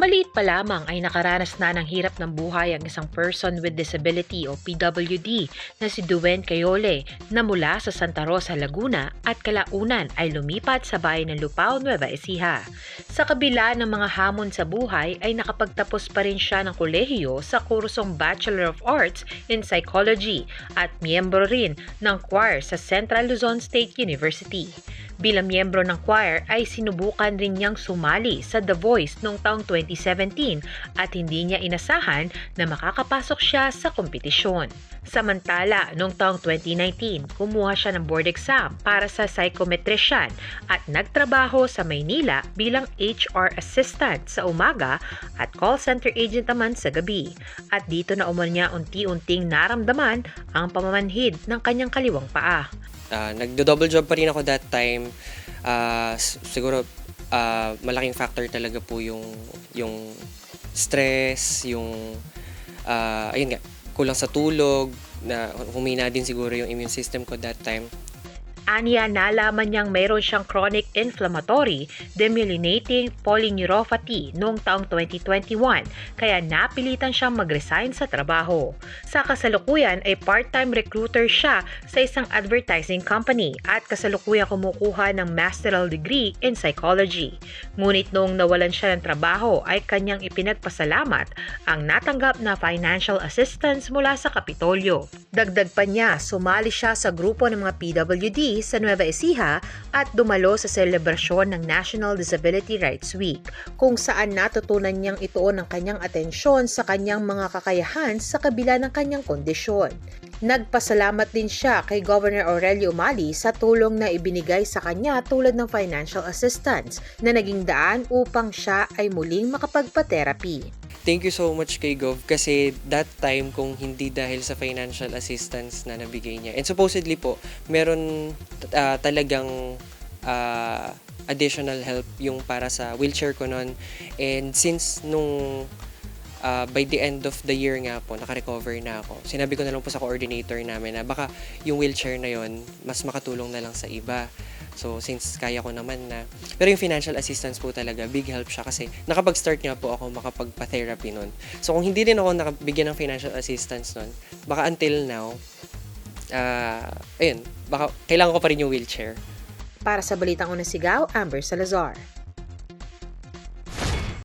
Maliit pa lamang ay nakaranas na ng hirap ng buhay ang isang person with disability o PWD na si Duen Cayole na mula sa Santa Rosa, Laguna at kalaunan ay lumipat sa bayan ng Lupao, Nueva Ecija. Sa kabila ng mga hamon sa buhay ay nakapagtapos pa rin siya ng kolehiyo sa kursong Bachelor of Arts in Psychology at miyembro rin ng choir sa Central Luzon State University. Bilang miyembro ng choir ay sinubukan rin niyang sumali sa The Voice noong taong 2017 at hindi niya inasahan na makakapasok siya sa kompetisyon. Samantala, noong taong 2019, kumuha siya ng board exam para sa psychometrician at nagtrabaho sa Maynila bilang HR assistant sa umaga at call center agent naman sa gabi. At dito na umano niya unti-unting naramdaman ang pamamanhid ng kanyang kaliwang paa. Ah, nagdo-double job pa rin ako that time. S- siguro ah, malaking factor talaga po yung yung stress, yung ah, ayun nga, kulang sa tulog, na humina din siguro yung immune system ko that time. Aniya nalaman niyang mayroon siyang chronic inflammatory demyelinating polyneuropathy noong taong 2021 kaya napilitan siyang mag-resign sa trabaho. Sa kasalukuyan ay part-time recruiter siya sa isang advertising company at kasalukuyan kumukuha ng masteral degree in psychology. Ngunit noong nawalan siya ng trabaho ay kanyang ipinagpasalamat ang natanggap na financial assistance mula sa Kapitolyo. Dagdag pa niya, sumali siya sa grupo ng mga PWD sa Nueva Ecija at dumalo sa selebrasyon ng National Disability Rights Week kung saan natutunan niyang ituon ang kanyang atensyon sa kanyang mga kakayahan sa kabila ng kanyang kondisyon. Nagpasalamat din siya kay Governor Aurelio Umali sa tulong na ibinigay sa kanya tulad ng financial assistance na naging daan upang siya ay muling makapagpa-therapy. Thank you so much kay Gov kasi that time kung hindi dahil sa financial assistance na nabigay niya. And supposedly po, meron ah, talagang ah, additional help yung para sa wheelchair ko noon. And since nung ah, by the end of the year nga po, naka-recover na ako. Sinabi ko na lang po sa coordinator namin na baka yung wheelchair na yon mas makatulong na lang sa iba. So, since kaya ko naman na. Pero yung financial assistance po talaga, big help siya kasi nakapag-start nga po ako makapagpa-therapy nun. So, kung hindi din ako nakabigyan ng financial assistance nun, baka until now, ah ayun, baka kailangan ko pa rin yung wheelchair. Para sa Balitang Unang Sigaw, Amber Salazar.